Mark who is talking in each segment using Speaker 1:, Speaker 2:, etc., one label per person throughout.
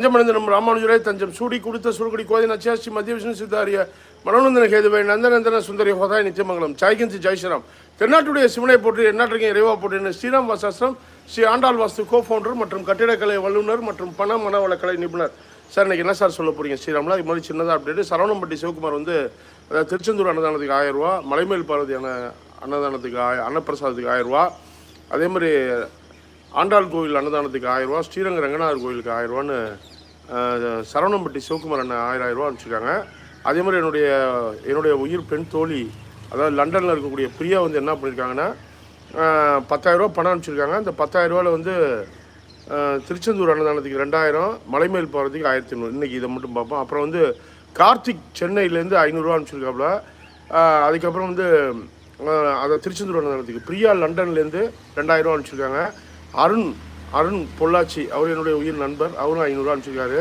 Speaker 1: தஞ்சமடைந்தனம் ராமானுஜரே தஞ்சம் சூடி கொடுத்த சுருகுடி கோதை நச்சியாஸ்ரீ மத்திய விஷ்ணு சித்தாரிய மனோநந்தன கேதுவை நந்தநந்தன சுந்தரி ஹோதாய் நித்தியமங்கலம். ஜாய்கிந்தி ஜெய்ஸ்ராம் தென்னாட்டுடைய சிவனை போற்றி எந்நாட்டுக்கும் இறைவா போற்றி ஸ்ரீராம் வாசாஸ்திரம் ஸ்ரீ ஆண்டாள் வாஸ்து கோ ஃபவுண்டர் மற்றும் கட்டிடக்கலை வல்லுநர் மற்றும் பண மனவளக்கலை நிபுணர். சார் இன்னைக்கு என்ன சார் சொல்ல போறீங்க ஸ்ரீராம்ல? இது மாதிரி சின்னதாக அப்டேட் சரவணம்பட்டி சிவகுமார் வந்து அதாவது திருச்செந்தூர் அன்னதானத்துக்கு ஆயிரம் ரூபா மலைமேல் பார்வதியான அன்னதானத்துக்கு ஆய அன்னப்பிரசாதத்துக்கு ஆயிரம் ரூபா. அதே மாதிரி ஆண்டாள் கோவில் அன்னதானத்துக்கு ஆயிரம் ரூபா ஸ்ரீரங்க ரங்கநாதர் கோவிலுக்கு ஆயிரம் ரூபான்னு சரவணம்பட்டி சிவகுமார் அண்ணன் ஆயிரம் ஆயிரம் ரூபா அனுப்பிச்சிருக்காங்க. அதே மாதிரி என்னுடைய என்னுடைய உயிர் பெண் தோழி அதாவது லண்டனில் இருக்கக்கூடிய பிரியா வந்து என்ன பண்ணியிருக்காங்கன்னா அஹ், பத்தாயிரம் ரூபா பணம் அனுப்பிச்சிருக்காங்க. அந்த பத்தாயிரம் ரூபாவில் வந்து திருச்செந்தூர் அன்னதானத்துக்கு ரெண்டாயிரம் மலைமேல் போகிறதுக்கு ஆயிரத்தி ஐநூறு. இன்றைக்கி இதை மட்டும் பார்ப்போம். அப்புறம் வந்து கார்த்திக் சென்னையிலேருந்து ஐநூறுரூவா அனுப்பிச்சிருக்காப்புல. அதுக்கப்புறம் வந்து அதை திருச்செந்தூர் அன்னதானத்துக்கு பிரியா லண்டன்லேருந்து ரெண்டாயிரரூவா அனுப்பிச்சிருக்காங்க. அருண் அருண் பொள்ளாச்சி அவர் என்னுடைய உயிர் நண்பர். அவரும் ஐநூறுரூவா அனுப்பிச்சிருக்காரு.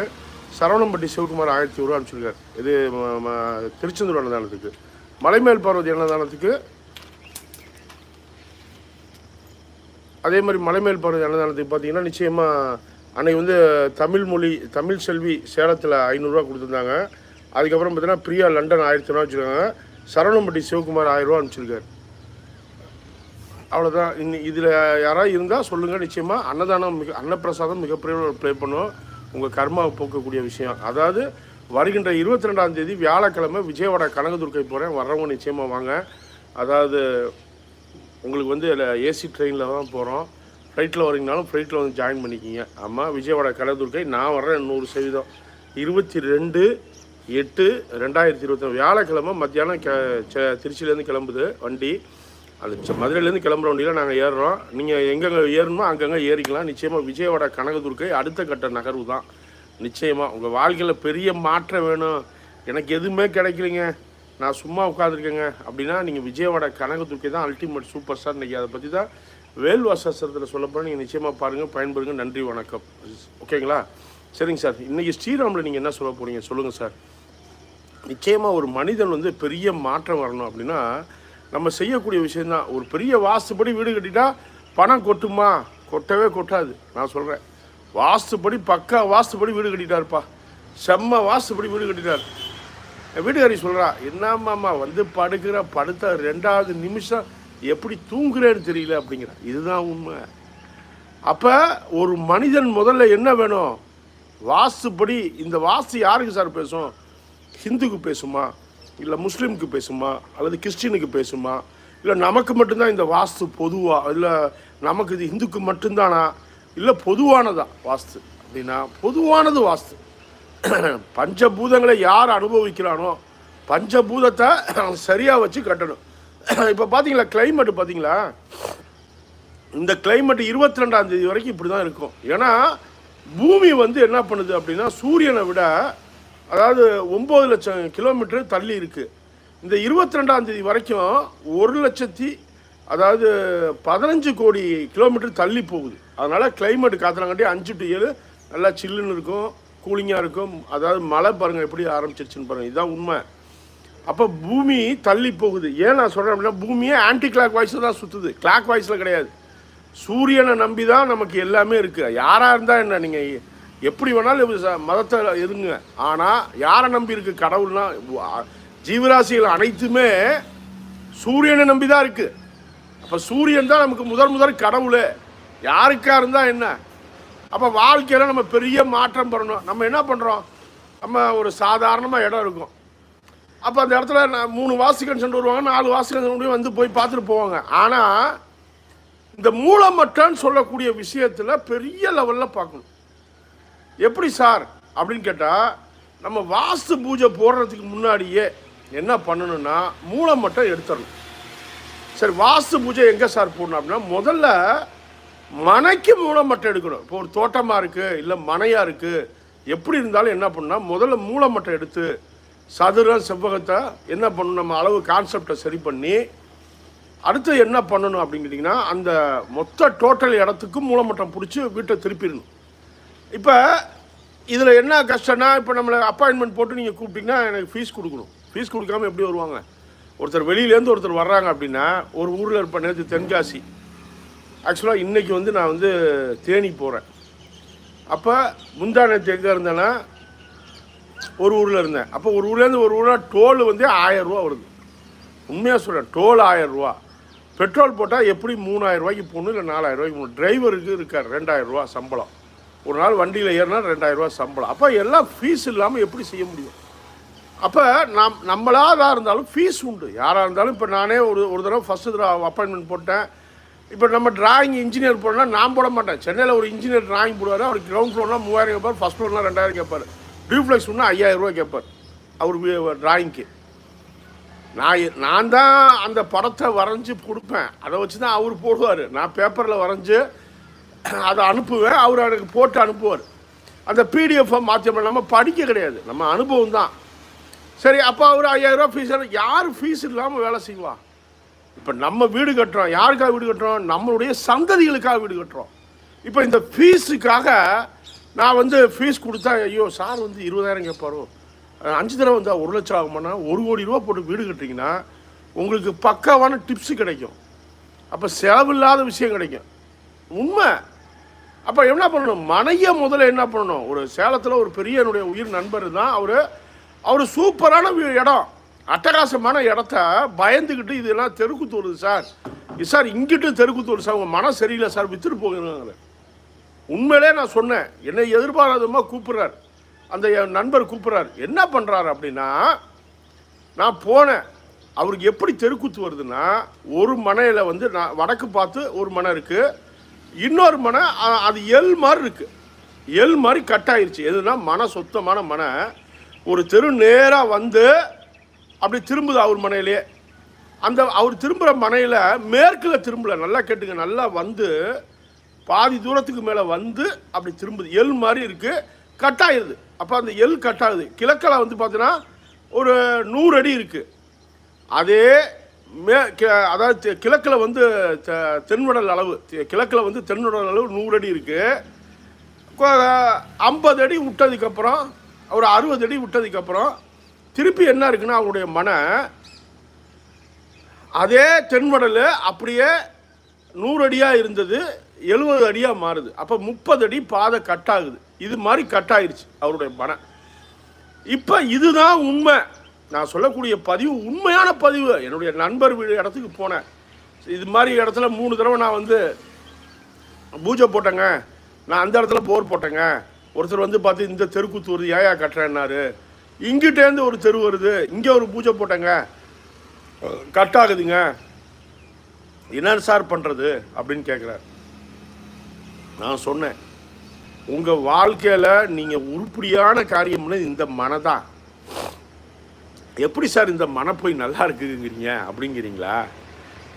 Speaker 1: சரவணம்பட்டி சிவகுமார் ஆயிரத்தி ஒரு அனுப்பிச்சிருக்கார். இது திருச்செந்தூர் அன்னதானத்துக்கு. மலைமேல் பார்வதி அன்னதானத்துக்கு அதே மாதிரி மலைமேல் பார்வதி அன்னதானத்துக்கு பார்த்தீங்கன்னா நிச்சயமாக அன்னைக்கு வந்து தமிழ் மொழி தமிழ் செல்வி சேலத்தில் ஐநூறுரூவா கொடுத்துருந்தாங்க. அதுக்கப்புறம் பார்த்தீங்கன்னா பிரியா லண்டன் ஆயிரத்தி ரூபா வச்சுருக்காங்க சரவணம்பட்டி சிவகுமார் ஆயிரம் ரூபா அனுப்பிச்சிருக்காரு. அவ்வளோதான் இன் இதில் யாராவது இருந்தால் சொல்லுங்கள் நிச்சயமாக அன்னதானம் மிக அன்னப்பிரசாதம் மிகப்பெரிய ப்ளே பண்ணும் உங்கள் கர்மாவை போக்கக்கூடிய விஷயம். அதாவது வருகின்ற இருபத்தி ரெண்டாம் தேதி வியாழக்கிழமை விஜயவாடா கனகதுர்க்கை போகிறேன் வர்றவங்க நிச்சயமாக வாங்க. அதாவது உங்களுக்கு வந்து ஏசி ட்ரெயினில் தான் போகிறோம் ஃப்ளைட்டில் வரீங்கனாலும் ஃப்ளைட்டில் வந்து ஜாயின் பண்ணிக்கிங்க. ஆமாம் விஜயவாடா கனகதுர்க்கை நான் வர்றேன் நூறு சதவீதம். இருபத்தி ரெண்டு எட்டு ரெண்டாயிரத்தி இருபத்தி வியாழக்கிழமை மத்தியானம் கே திருச்சியிலேருந்து கிளம்புது வண்டி. அது மதுரையிலேருந்து கிளம்புற வண்டியில் நாங்கள் ஏறுறோம். நீங்கள் எங்கெங்கே ஏறணுமோ அங்கங்கே ஏறிக்கலாம். நிச்சயமாக விஜயவாடா கனகதுர்க்கை அடுத்த கட்ட நகர்வு தான். நிச்சயமாக உங்கள் வாழ்க்கையில் பெரிய மாற்றம் வேணும். எனக்கு எதுவுமே கிடைக்கலைங்க. நான் சும்மா உட்காந்துருக்கேங்க அப்படின்னா நீங்கள் விஜயவாடா கனகதுர்க்கை தான் அல்டிமேட் சூப்பர் ஸ்டார் இன்றைக்கி அதை பற்றி தான் வேல்வாசாஸ்திரத்தில் சொல்லப்போனால் நீங்கள் நிச்சயமாக பாருங்கள் பயன்பெறுங்க. நன்றி வணக்கம். ஓகேங்களா? சரிங்க சார். இன்றைக்கி ஸ்ரீராமில் நீங்கள் என்ன சொல்ல போகிறீங்க சொல்லுங்கள் சார். நிச்சயமாக ஒரு மனிதன் வந்து பெரிய மாற்றம் வரணும் அப்படின்னா நம்ம செய்யக்கூடிய விஷயம்தான். ஒரு பெரிய வாஸ்துப்படி வீடு கட்டிட்டா பணம் கொட்டுமா? கொட்டவே கொட்டாது. நான் சொல்கிறேன் வாஸ்துப்படி பக்கா வாஸ்துப்படி வீடு கட்டிட்டாருப்பா. செம்ம வாஸ்துப்படி வீடு கட்டிட்டார். என் சொல்கிறா என்னம்மாம்மா வந்து படுக்கிற படுத்த ரெண்டாவது நிமிஷம் எப்படி தூங்குறேன்னு தெரியல அப்படிங்கிற. இதுதான் உண்மை. அப்போ ஒரு மனிதன் முதல்ல என்ன வேணும்? வாஸ்துப்படி இந்த வாஸ்து யாருக்கு சார் பேசும்? ஹிந்துக்கு பேசுமா? இல்லை முஸ்லீமுக்கு பேசுமா அல்லது கிறிஸ்டினுக்கு பேசுமா இல்லை நமக்கு மட்டும்தான் இந்த வாஸ்து பொதுவாக இல்லை நமக்கு இது இந்துக்கு மட்டும்தானா? இல்லை பொதுவானதா வாஸ்து அப்படின்னா பொதுவானது வாஸ்து. பஞ்சபூதங்களை யார் அனுபவிக்கிறானோ பஞ்சபூதத்தை சரியாக வச்சு கட்டணும். இப்போ பார்த்தீங்களா கிளைமேட்டு பார்த்தீங்களா இந்த கிளைமேட் இருபத்தி ரெண்டாம் தேதி வரைக்கும் இப்படி தான் இருக்கும். ஏன்னா பூமி வந்து என்ன பண்ணுது அப்படின்னா சூரியனை விட அதாவது ஒம்பது லட்சம் கிலோமீட்டர் தள்ளி இருக்குது இந்த இருபத்தி ரெண்டாந்தேதி வரைக்கும் ஒரு லட்சத்தி அதாவது பதினஞ்சு கோடி கிலோமீட்டர் தள்ளி போகுது. அதனால் கிளைமேட் காத்துறாங்காட்டி அஞ்சு டு ஏழு நல்லா சில்லுன்னு இருக்கும் கூலிங்காக இருக்கும். அதாவது மழை பாருங்கள் எப்படி ஆரம்பிச்சிருச்சுன்னு பாருங்கள் இதுதான் உண்மை. அப்போ பூமி தள்ளி போகுது. ஏன் நான் சொல்கிறேன் அப்படின்னா பூமியே ஆன்டி கிளாக் வாய்ஸில் தான் சுற்றுது கிளாக் வாய்ஸில் கிடையாது. சூரியனை நம்பி தான் நமக்கு எல்லாமே இருக்குது யாராக இருந்தால் என்ன நீங்கள் எப்படி வேணாலும் ச- மதத்தை இருங்க ஆனால் யாரை நம்பி இருக்கு கடவுள்னா ஜீவராசிகள் அனைத்துமே சூரியனை நம்பி தான் இருக்குது அப்போ சூரியன் தான் நமக்கு முதல் முதல் கடவுள். யாருக்கா இருந்தால் என்ன? அப்போ வாழ்க்கையில் நம்ம பெரிய மாற்றம் பெறணும் நம்ம என்ன பண்ணுறோம் நம்ம ஒரு சாதாரணமாக இடம் இருக்கும். அப்போ அந்த இடத்துல நான் மூணு வாசிக்கன் சென்று வருவாங்க நாலு வாசிகன் முடியும் வந்து போய் பார்த்துட்டு போவாங்க. ஆனால் இந்த மூலமற்றன்னு சொல்லக்கூடிய விஷயத்தில் பெரிய லெவலில் பார்க்கணும். எப்படி சார்? அப்படின்னு கேட்டால் நம்ம வாஸ்து பூஜை போடுறதுக்கு முன்னாடியே என்ன பண்ணணும்னா மூலமட்டம் எடுத்துடணும். சரி வாஸ்து பூஜை எங்கே சார் போடணும் அப்படின்னா முதல்ல மனைக்கு மூலமட்டம் எடுக்கணும். இப்போ ஒரு தோட்டமாக இருக்குது இல்லை மனையாக இருக்குது எப்படி இருந்தாலும் என்ன பண்ணால் முதல்ல மூலமட்டம் எடுத்து சதுரம் செவ்வகத்தை என்ன பண்ணணும் நம்ம அளவு கான்செப்டை சரி பண்ணி அடுத்து என்ன பண்ணணும் அப்படின்னு கேட்டிங்கன்னா அந்த மொத்த டோட்டல் இடத்துக்கும் மூலமட்டம் பிடிச்சி வீட்டை திருப்பிடணும். இப்போ இதில் என்ன கஷ்டம்னா இப்போ நம்மளை அப்பாயின்மெண்ட் போட்டு நீங்கள் கூப்பிட்டீங்கன்னா எனக்கு ஃபீஸ் கொடுக்கணும். ஃபீஸ் கொடுக்காம எப்படி வருவாங்க? ஒருத்தர் வெளியிலேருந்து ஒருத்தர் வர்றாங்க அப்படின்னா ஒரு ஊரில் இருப்ப நேற்று தென்காசி. ஆக்சுவலாக இன்றைக்கி வந்து நான் வந்து தேனி போகிறேன் அப்போ முந்தானத்து எங்கே இருந்தேன்னா ஒரு ஊரில் இருந்தேன். அப்போ ஒரு ஊர்லேருந்து ஒரு ஊரில் டோல் வந்து ஆயரூவா வருது. உண்மையாக சொல்கிறேன் டோல் ஆயரூவா பெட்ரோல் போட்டால் எப்படி மூணாயிரம் ரூபாய்க்கு போகணும் இல்லை நாலாயிரம் ரூபாய்க்கு போகணும் டிரைவருக்கு இருக்கார் ரெண்டாயிரம் ரூபா சம்பளம். ஒரு நாள் வண்டியில் ஏறினா ரெண்டாயிரம் ரூபா சம்பளம். அப்போ எல்லாம் ஃபீஸ் இல்லாமல் எப்படி செய்ய முடியும்? அப்போ நம் நம்மளாக இருந்தாலும் ஃபீஸ் உண்டு. யாராக இருந்தாலும் இப்போ நானே ஒரு ஒரு தடவை ஃபஸ்ட்டு தடவை அப்பாயின்மெண்ட் போட்டேன். இப்போ நம்ம டிராயிங் இன்ஜினியர் போடணும்னா நான் போட மாட்டேன். சென்னையில் ஒரு இன்ஜினியர் டிராயிங் போடுவார். அவர் கிரவுண்ட் ஃப்ளோர்னா மூவாயிரம் கேட்பார் ஃபஸ்ட் ஃப்ளோர்னால் ரெண்டாயிரம் கேட்பார். டியூப்ளெக்ஸ் ஒன்று ஐயாயிரரூவா கேட்பார் அவர் டிராயிங்க்கு நான் நான் தான் அந்த படத்தை வரைஞ்சி கொடுப்பேன். அதை வச்சு தான் அவர் போடுவார். நான் பேப்பரில் வரைஞ்சி அதை அனுப்புவேன் அவர் எனக்கு போட்டு அனுப்புவார். அந்த பிடிஎஃப்பை மாற்றம் நம்ம படிக்க கிடையாது. நம்ம அனுபவம் தான். சரி அப்போ அவர் ஐயாயிரரூவா ஃபீஸ் யார் ஃபீஸ் இல்லாமல் வேலை செய்வா? இப்போ நம்ம வீடு கட்டுறோம். யாருக்காக வீடு கட்டுறோம்? நம்மளுடைய சந்ததிகளுக்காக வீடு கட்டுறோம். இப்போ இந்த ஃபீஸுக்காக நான் வந்து ஃபீஸ் கொடுத்தா ஐயோ சார் வந்து இருபதாயிரம் கேட்பாரோ? அஞ்சு தடவை வந்து ஒரு லட்சம் ஆகுமானா ஒரு கோடி ரூபா போட்டு வீடு கட்டுறீங்கன்னா உங்களுக்கு பக்காவான டிப்ஸு கிடைக்கும். அப்போ செலவில்லாத விஷயம் கிடைக்கும். உண்மை. அப்போ என்ன பண்ணணும்? மனையை முதல்ல என்ன பண்ணணும்? ஒரு சேலத்தில் ஒரு பெரிய என்னுடைய உயிர் நண்பர் தான் அவர் அவர் சூப்பரான இடம். அட்டகாசமான இடத்த பயந்துக்கிட்டு இதெல்லாம் தெருக்குத்து வருது சார். இது சார் இங்கிட்டு தெருக்குத்து வருது சார். உங்கள் மனம் சரியில்லை சார். வித்துட்டு போகிறாங்க உண்மையிலே நான் சொன்னேன். என்னை எதிர்பாராதமாக கூப்பிட்றாரு. அந்த என் நண்பர் கூப்பிட்றாரு. என்ன பண்ணுறாரு அப்படின்னா நான் போனேன். அவருக்கு எப்படி தெருக்கூத்து வருதுன்னா ஒரு மனையில் வந்து நான் வடக்கு பார்த்து ஒரு மனை இருக்குது இன்னொரு மனை அது எல் மாதிரி இருக்குது எல் மாதிரி கட் ஆயிடுச்சு எதுனா மன சுத்தமான மனை ஒரு தெரு நேராக வந்து அப்படி திரும்புது அவர் மனையிலே. அந்த அவர் திரும்புகிற மனையில் மேற்கில் திரும்பல. நல்லா கேட்டுங்க. நல்லா வந்து பாதி தூரத்துக்கு மேலே வந்து அப்படி திரும்புது. எல் மாதிரி இருக்குது கட் ஆயிருது. அப்போ அந்த எல் கட் ஆகுது. கிழக்கில் வந்து பார்த்தீங்கன்னா ஒரு நூறு அடி இருக்குது அதே மே அதாவது கிழக்கில் வந்து தென்வடல் அளவு கிழக்கில் வந்து தென்வடல் அளவு நூறு அடி இருக்குது ஐம்பது அடி விட்டதுக்கப்புறம் ஒரு அறுபது அடி விட்டதுக்கப்புறம் திருப்பி என்ன இருக்குன்னா அவருடைய மன அதே தென்வடல் அப்படியே நூறு அடியாக இருந்தது எழுபது அடியாக மாறுது. அப்போ முப்பது அடி பாதை கட் ஆகுது. இது மாதிரி கட் ஆயிருச்சு அவருடைய மன. இப்போ இதுதான் உண்மை. நான் சொல்லக்கூடிய பதிவு உண்மையான பதிவு. என்னுடைய நண்பர் வீடு இடத்துக்கு போனேன். இது மாதிரி இடத்துல மூணு தடவை நான் வந்து பூஜை போட்டேங்க. நான் அந்த இடத்துல போர் போட்டேங்க. ஒருத்தர் வந்து பார்த்து இந்த தெருக்குத்து வருது ஏயா கட்டுறேன்னாரு. இங்கிட்டேருந்து ஒரு தெரு வருது. இங்கே ஒரு பூஜை போட்டேங்க. கட் ஆகுதுங்க. என்ன சார் பண்ணுறது அப்படின்னு கேட்குறாரு நான் சொன்னேன் உங்கள் வாழ்க்கையில் நீங்கள் உருப்படியான காரியம்னு இந்த மனதான் எப்படி சார் இந்த மனப்போய் நல்லா இருக்குங்கிறீங்க? அப்படிங்கிறீங்களா?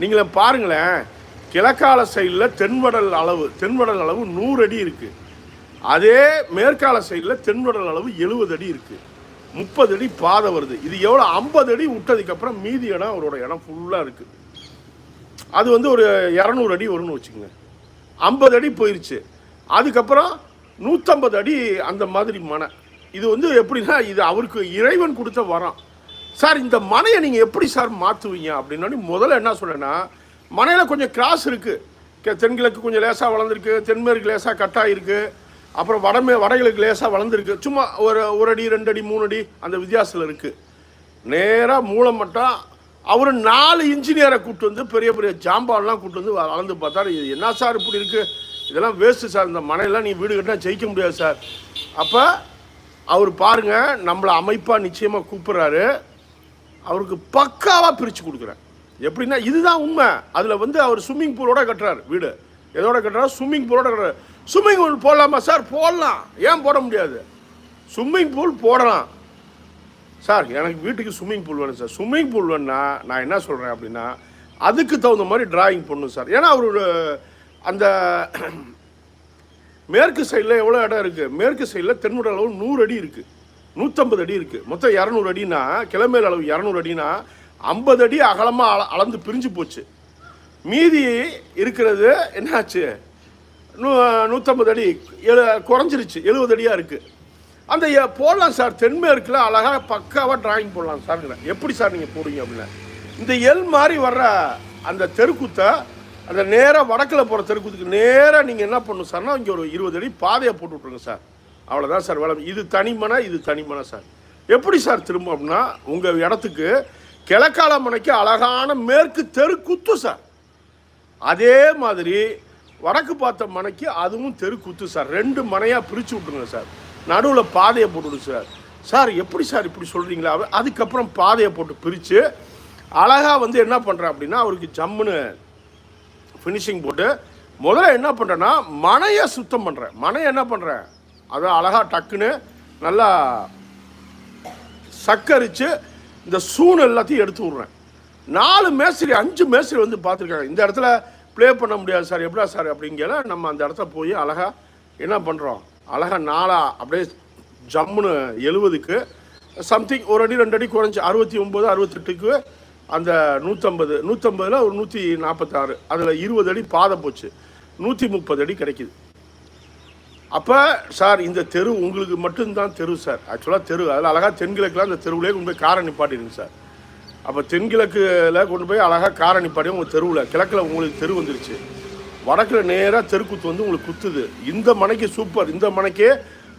Speaker 1: நீங்களே பாருங்களேன். கிழக்கால சைடில் தென்வடல் அளவு தென்வடல் அளவு நூறு அடி இருக்குது அதே மேற்கால சைடில் தென்வடல் அளவு எழுபது அடி இருக்குது முப்பது அடி பாதை வருது. இது எவ்வளோ ஐம்பது அடி விட்டதுக்கப்புறம் மீதி இடம் அவரோட இடம் ஃபுல்லாக இருக்குது அது வந்து ஒரு இரநூறு அடி வரும்னு வச்சுக்கோங்க. ஐம்பது அடி போயிடுச்சு அதுக்கப்புறம் நூற்றம்பது அடி அந்த மாதிரி மனை. இது வந்து எப்படின்னா இது அவருக்கு இறைவன் கொடுத்த வரம். சார் இந்த மனையை நீங்கள் எப்படி சார் மாற்றுவீங்க அப்படின்னா முதல்ல என்ன சொல்றேன்னா மனையில் கொஞ்சம் கிராஸ் இருக்குது தென்கிழக்கு கொஞ்சம் லேசாக வளர்ந்துருக்கு தென்மேற்கு லேசாக கட்டாயிருக்கு அப்புறம் வடமே வடகிழக்கு லேசாக வளர்ந்துருக்கு. சும்மா ஒரு ஒரு அடி ரெண்டு அடி மூணு அடி அந்த வித்தியாசத்தில் இருக்குது நேராக மூளை மட்டும் அவர் நாலு இன்ஜினியரை கூப்பிட்டு வந்து பெரிய பெரிய ஜாம்பாலெலாம் கூப்பிட்டு வந்து வளர்ந்து பார்த்தாரு. இது என்ன சார் இப்படி இருக்குது இதெல்லாம் வேஸ்ட்டு சார். இந்த மனையெல்லாம் நீ வீடு கட்டினா ஜெயிக்க முடியாது சார். அப்போ அவர் பாருங்க நம்மளை அமைப்பாக நிச்சயமாக கூப்பிட்றாரு. அவருக்கு பக்காவாக பிரித்து கொடுக்குறேன். எப்படின்னா இதுதான் உண்மை. அதில் வந்து அவர் ஸ்விம்மிங் பூலோட கட்டுறாரு வீடு. எதோட கட்டுறாரு? ஸ்விம்மிங் பூலோட கட்டுறாரு. ஸ்விம்மிங் பூல் போடலாமா சார் போடலாம். ஏன் போட முடியாது? ஸ்விம்மிங் பூல் போடலாம். சார் எனக்கு வீட்டுக்கு ஸ்விம்மிங் பூல் வேணும் சார் ஸ்விம்மிங் பூல் வேணும்னா நான் என்ன சொல்கிறேன் அப்படின்னா அதுக்கு தகுந்த மாதிரி டிராயிங் பண்ணும் சார் ஏன்னா அவரோட அந்த மேற்கு சைடில் எவ்வளோ இடம் இருக்குது மேற்கு சைடில் தென்முட அளவு நூறு அடி இருக்குது நூற்றம்பது அடி இருக்குது மொத்தம் இரநூறு அடினா கிளம்பேல் அளவு இரநூறு அடினா ஐம்பது அடி அகலமாக அள அளந்து பிரிஞ்சு போச்சு. மீதி இருக்கிறது என்னாச்சு? நூ நூற்றம்பது அடி. எழு குறைஞ்சிருச்சு. எழுபது அடியாக இருக்குது அந்த போடலாம் சார். தென்மேற்கில் அழகாக பக்காவாக டிராயிங் போடலாம் சார்ங்கிறேன் எப்படி சார் நீங்கள் போடுவீங்க அப்படின்னா. இந்த எல் மாதிரி வர்ற அந்த தெருக்கூத்தை அந்த நேராக வடக்கில் போகிற தெருக்குத்துக்கு நேராக நீங்கள் என்ன பண்ணணும் சார்னா இங்கே ஒரு இருபது அடி பாதையை போட்டு விட்ருங்க சார். அவ்வளோதான் சார் வேலை இது தனிமனை இது தனிமனை சார். எப்படி சார் திரும்ப அப்படின்னா உங்கள் இடத்துக்கு கிழக்கால மனைக்கு அழகான மேற்கு தெருக்குத்து சார். அதே மாதிரி வடக்கு பார்த்த மனைக்கு அதுவும் தெருக்குத்து சார். ரெண்டு மனையாக பிரித்து விட்ருங்க சார். நடுவில் பாதையை போட்டுவிடுங்க சார். சார் எப்படி சார் இப்படி சொல்கிறீங்களா அதுக்கப்புறம் பாதையை போட்டு பிரித்து அழகாக வந்து என்ன பண்ணுறேன் அப்படின்னா அவருக்கு ஜம்முன்னு ஃபினிஷிங் போட்டு முதல்ல என்ன பண்ணுறேன்னா மனையை சுத்தம் பண்ணுறேன் மனையை என்ன பண்ணுறேன் அதை அழகாக டக்குன்னு நல்லா சக்கரித்து இந்த சூன் எல்லாத்தையும் எடுத்து விட்றேன். நாலு மேஸ்திரி அஞ்சு மேஸ்திரி வந்து பார்த்துருக்காங்க. இந்த இடத்துல ப்ளே பண்ண முடியாது சார். எப்படா சார் அப்படிங்கிற நம்ம அந்த இடத்த போய் அழகாக என்ன பண்ணுறோம் அழகாக நாளாக அப்படியே ஜம்முன்னு எழுவதுக்கு சம்திங் ஒரு அடி ரெண்டு அடி குறைஞ்சி அறுபத்தி ஒம்பது அறுபத்தெட்டுக்கு அந்த நூற்றம்பது நூற்றம்பதில் ஒரு நூற்றி நாற்பத்தாறு அதில் இருபது அடி பாதை போச்சு. நூற்றி முப்பது அடி கிடைக்குது. அப்போ சார் இந்த தெரு உங்களுக்கு மட்டும்தான் தெரு சார். ஆக்சுவலாக தெரு அதில் அழகாக தென்கிழக்கில் அந்த தெருவுலேயே கொண்டு போய் காரை நிப்பாட்டிடுங்க சார். அப்போ தென்கிழக்கில் கொண்டு போய் அழகாக காரை நிப்பாட்டி உங்கள் தெருவில். கிழக்கில் உங்களுக்கு தெரு வந்துருச்சு. வடக்கில் நேராக தெருக்குத்து வந்து உங்களுக்கு குத்துது. இந்த மனைக்கு சூப்பர் இந்த மனைக்கே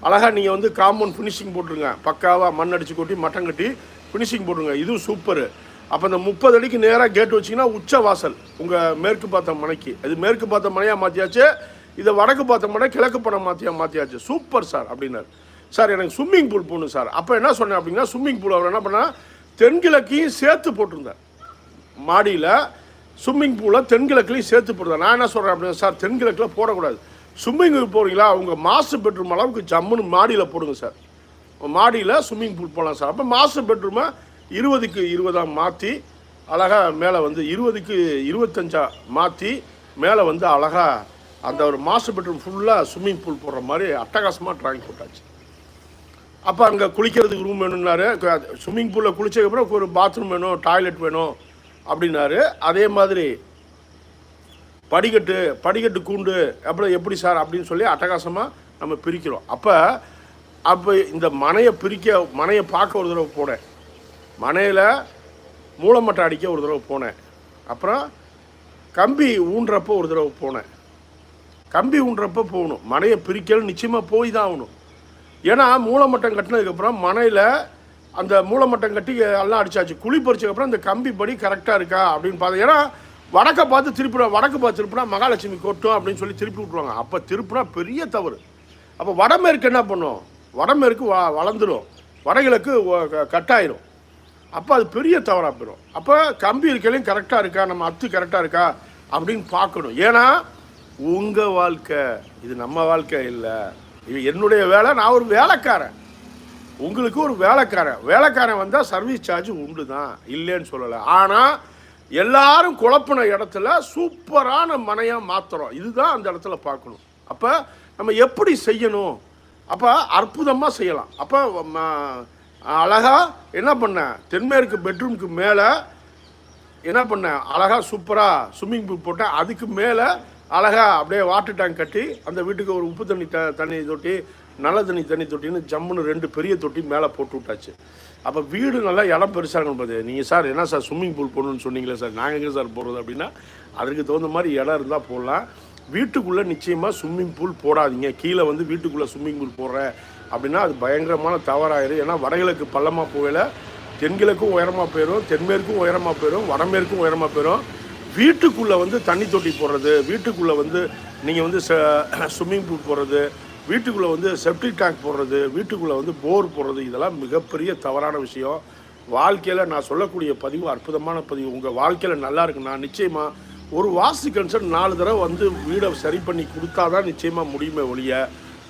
Speaker 1: அழகாக நீங்கள் வந்து காம்பவுண்ட் ஃபினிஷிங் போட்டுருங்க. பக்காவாக மண் அடித்து கொட்டி மட்டம் கட்டி ஃபினிஷிங் போட்டுருங்க. இதுவும் சூப்பர் அப்போ இந்த முப்பது அடிக்கு நேராக கேட் வச்சிங்கன்னா உச்ச வாசல். உங்கள் மேற்கு பார்த்த மனைக்கு அது மேற்கு பார்த்த மனையாக மாற்றியாச்சு இதை வடக்கு பார்த்தோம்னா கிழக்கு படம் மாற்றியா மாற்றியாச்சு சூப்பர் சார் அப்படின்னாரு. சார் எனக்கு ஸ்விம்மிங் பூல் போகணும் சார். அப்போ என்ன சொன்னேன் அப்படின்னா ஸ்விம்மிங் பூல் அவர் என்ன பண்ணால் தென்கிழக்கையும் சேர்த்து போட்டிருந்தார். மாடியில் ஸ்விம்மிங் பூலை தென்கிழக்குலையும் சேர்த்து போடுறேன் நான் என்ன சொல்கிறேன் அப்படின்னா சார் தென்கிழக்கில் போடக்கூடாது. ஸ்விம்மிங் போகிறீங்களா அவங்க மாஸ்டர் பெட்ரூம் அளவுக்கு ஜம்முன்னு மாடியில் போடுங்க சார். மாடியில் ஸ்விம்மிங் பூல் போகலாம் சார். அப்போ மாஸ்டர் பெட்ரூமை இருபதுக்கு இருபதாக மாற்றி அழகாக மேலே வந்து இருபதுக்கு இருபத்தஞ்சா மாற்றி மேலே வந்து அழகாக அந்த ஒரு மாஸ்டர் பெட்ரூம் ஃபுல்லாக ஸ்விம்மிங் பூல் போடுற மாதிரி அட்டகாசமாக ட்ராயிங் போட்டாச்சு. அப்போ அங்கே குளிக்கிறதுக்கு ரூம் வேணும்னாரு ஸ்விம்மிங் பூலில் குளிச்சதுக்கப்புறம் ஒரு பாத்ரூம் வேணும் டாய்லெட் வேணும் அப்படின்னாரு. அதே மாதிரி படிக்கட்டு படிக்கட்டு கூண்டு அப்புறம் எப்படி சார் அப்படின்னு சொல்லி அட்டகாசமாக நம்ம பிரிக்கிறோம். அப்போ அப்போ இந்த மனையை பிரிக்க மனையை பார்க்க ஒரு தடவை போனேன். மனையில் மூளைமட்டை அடிக்க ஒரு தடவை போனேன். அப்புறம் கம்பி ஊன்றப்போ ஒரு தடவை போனேன். கம்பி ஊன்றப்போ போகணும். மனையை பிரிக்கல் நிச்சயமாக போய் தான் ஆகணும். ஏன்னா மூலமட்டம் கட்டினதுக்கப்புறம் மனையில் அந்த மூலமட்டம் கட்டி எல்லாம் அடிச்சாச்சு. குழி பறிச்சதுக்கப்புறம் அந்த கம்பி படி கரெக்டாக இருக்கா அப்படின்னு பார்த்து ஏன்னா வடக்கை பார்த்து திருப்பினா வடக்கு பார்த்து திருப்பினா மகாலட்சுமி கொட்டும் அப்படின்னு சொல்லி திருப்பி விட்ருவாங்க அப்போ திருப்பினா பெரிய தவறு. அப்போ வடமேற்கு என்ன பண்ணும்? வடமேற்கு வ வளர்ந்துடும் வடகிழக்கு க- கட்டாயிரும். அப்போ அது பெரிய தவறாக போயிடும் அப்போ கம்பி இருக்கையிலையும் கரெக்டாக இருக்கா? நம்ம அத்து கரெக்டாக இருக்கா? அப்படின்னு பார்க்கணும். ஏன்னா உங்கள் வாழ்க்கை இது நம்ம வாழ்க்கை இல்லை. இது என்னுடைய வேலை நான் ஒரு வேலைக்காரன். உங்களுக்கு ஒரு வேலைக்காரன். வேலைக்காரன் வந்தால் சர்வீஸ் சார்ஜ் உண்டு தான் இல்லைன்னு சொல்லலை. ஆனால் எல்லாரும் குழப்பின இடத்துல சூப்பரான மனையாக மாற்றுறோம் இதுதான் அந்த இடத்துல பார்க்கணும். அப்போ நம்ம எப்படி செய்யணும்? அப்போ அற்புதமாக செய்யலாம். அப்போ அழகாக என்ன பண்ணேன் தென்மேற்கு பெட்ரூம்க்கு மேலே என்ன பண்ணேன் அழகாக சூப்பராக ஸ்விம்மிங் பூல் போட்டேன். அதுக்கு மேலே அழகாக அப்படியே வாட்டர் டேங்க் கட்டி அந்த வீட்டுக்கு ஒரு உப்பு தண்ணி த தண்ணி தொட்டி நல்ல தண்ணி தண்ணி தொட்டின்னு ஜம்முன்னு ரெண்டு பெரிய தொட்டி மேலே போட்டு விட்டாச்சு. அப்போ வீடு நல்லா இடம் பெருசாக இருக்கணும் பார்த்து நீங்கள் சார் என்ன சார் ஸ்விம்மிங் பூல் போடணும்னு சொன்னீங்களே சார் நாங்கள் எங்கே சார் போடுறது அப்படின்னா அதுக்கு தகுந்த மாதிரி இடம் இருந்தால் போடலாம். வீட்டுக்குள்ளே நிச்சயமாக ஸ்விம்மிங் பூல் போடாதீங்க. கீழே வந்து வீட்டுக்குள்ளே ஸ்விம்மிங் பூல் போடுறேன் அப்படின்னா அது பயங்கரமான தவறாயிரும். ஏன்னா வடகிழக்கு பள்ளமாக போகல தென்கிழக்கும் உயரமாக போயிடும் தென்மேற்கும் உயரமாக போயிடும் வடமேற்கும் உயரமாக போயிடும் வீட்டுக்குள்ளே வந்து தண்ணி தொட்டி போடுறது வீட்டுக்குள்ளே வந்து நீங்கள் வந்து ஸ்விம்மிங் பூல் போடுறது வீட்டுக்குள்ளே வந்து செப்டிக் டேங்க் போடுறது வீட்டுக்குள்ளே வந்து போர் போடுறது இதெல்லாம் மிகப்பெரிய தவறான விஷயம். வாழ்க்கையில் நான் சொல்லக்கூடிய பதிவு அற்புதமான பதிவு. உங்கள் வாழ்க்கையில் நல்லா இருக்குன்னா நிச்சயமாக ஒரு வாஸ்து கன்சர்ன் நாலு தடவை வந்து வீடை சரி பண்ணி கொடுத்தா தான் நிச்சயமாக முடியுமே ஒழிய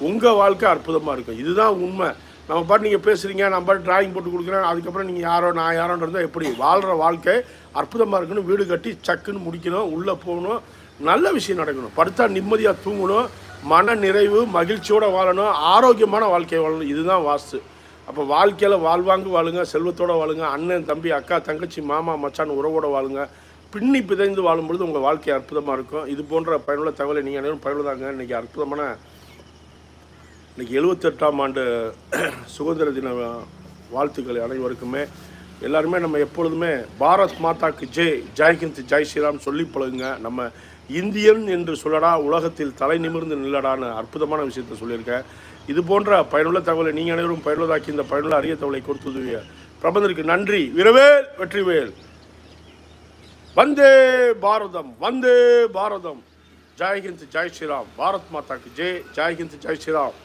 Speaker 1: உங்கள் வாழ்க்கை அற்புதமாக இருக்கும். இதுதான் உண்மை. நம்ம பாட்டு நீங்கள் பேசுகிறீங்க நான் பாட்டு டிராயிங் போட்டு கொடுக்குறேன் அதுக்கப்புறம் நீங்கள் யாரோ நான் யாரோன்றது எப்படி? வாழ்கிற வாழ்க்கை அற்புதமாக இருக்கணும் வீடு கட்டி சக்குன்னு முடிக்கணும் உள்ளே போகணும் நல்ல விஷயம் நடக்கணும். படுத்தா நிம்மதியாக தூங்கணும் மன நிறைவு மகிழ்ச்சியோடு வாழணும் ஆரோக்கியமான வாழ்க்கையை வாழணும். இதுதான் வாஸ்து. அப்போ வாழ்க்கையில் வாழ்வாங்கு வாழுங்க செல்வத்தோடு வாழுங்க அண்ணன் தம்பி அக்கா தங்கச்சி மாமா மச்சான் உறவோட வாழுங்க. பின்னி பிதைந்து வாழும்பொழுது உங்கள் வாழ்க்கை அற்புதமாக இருக்கும். இது போன்ற பயனுள்ள தகவலை நீங்கள் அனைவரும் பயனுள்ளதாங்க. இன்றைக்கி அற்புதமான இன்றைக்கி எழுபத்தெட்டாம் ஆண்டு சுதந்திர தின வாழ்த்துக்கள் அனைவருக்குமே. எல்லாருமே நம்ம எப்பொழுதுமே பாரத் மாதாக்கு ஜெய் ஜெய்ஹிந்த் ஜெய் ஸ்ரீராம் சொல்லி பழகுங்க. நம்ம இந்தியன் என்று சொல்லடா உலகத்தில் தலை நிமிர்ந்து நில்லடான்னு அற்புதமான விஷயத்தை சொல்லியிருக்கேன் இது போன்ற பயனுள்ள தகவலை நீங்கள் அனைவரும் பயனுள்ளதாக்கி இந்த பயனுள்ள அரிய தகவலை கொடுத்து பிரபந்தருக்கு நன்றி. விரவேல் வெற்றிவேல். வந்தே பாரதம் வந்தே பாரதம். ஜெய்ஹிந்த் ஜெய் ஸ்ரீராம். பாரத் மாதாக்கு ஜெய் ஜெய்ஹிந்த் ஜெய் ஸ்ரீராம்.